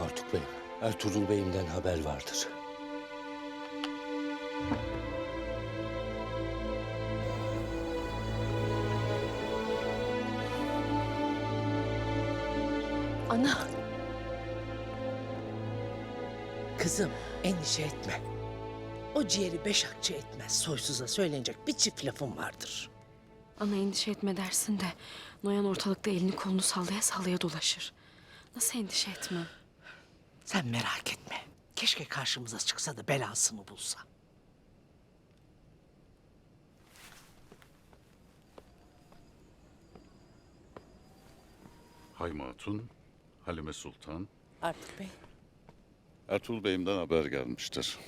Artuk Bey, Ertuğrul Bey'imden haber vardır. Ana, Kızım endişe etme. O ciğeri beş akçe etmez. Soysuza söylenecek bir çift lafım vardır. ana endişe etme dersin de Noyan ortalıkta elini kolunu sallaya sallaya dolaşır. Nasıl endişe etmem? Sen merak etme. Keşke karşımıza çıksa da belasını bulsa. Hayma Hatun, Halime Sultan, Artık Bey. Ertuğrul Bey'imden haber gelmiştir.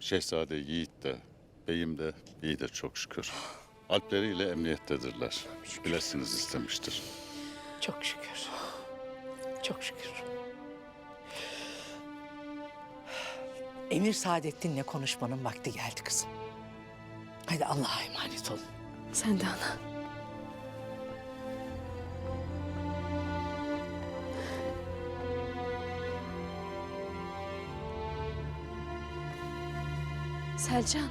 Şehzade Yiğit de, beyim de iyidir çok şükür. Alpleriyle emniyettedirler. Bilesiniz istemiştir. Çok şükür. Çok şükür. Emir Saadettin'le konuşmanın vakti geldi kızım. Hadi Allah'a emanet olun. Sen de ana. Selcan.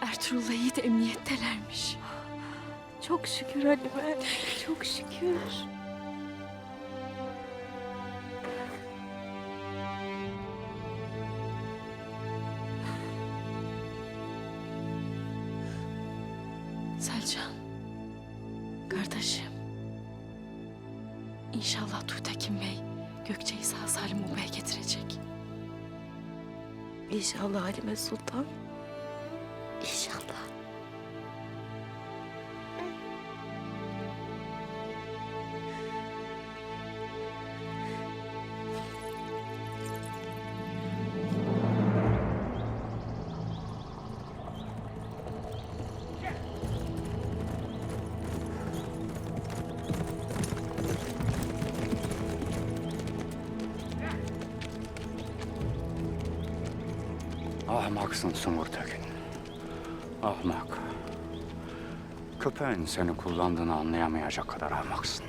Ertuğrul'la Yiğit emniyettelermiş. Çok şükür Halime. Çok şükür. Selcan. Kardeşim. İnşallah Tuğtekin Bey Gökçe'yi sağ salim obaya getirecek. İnşallah Halime Sultan. Ahmaksın Sungur Tekin. Ahmak. Köpeğin seni kullandığını anlayamayacak kadar ahmaksın.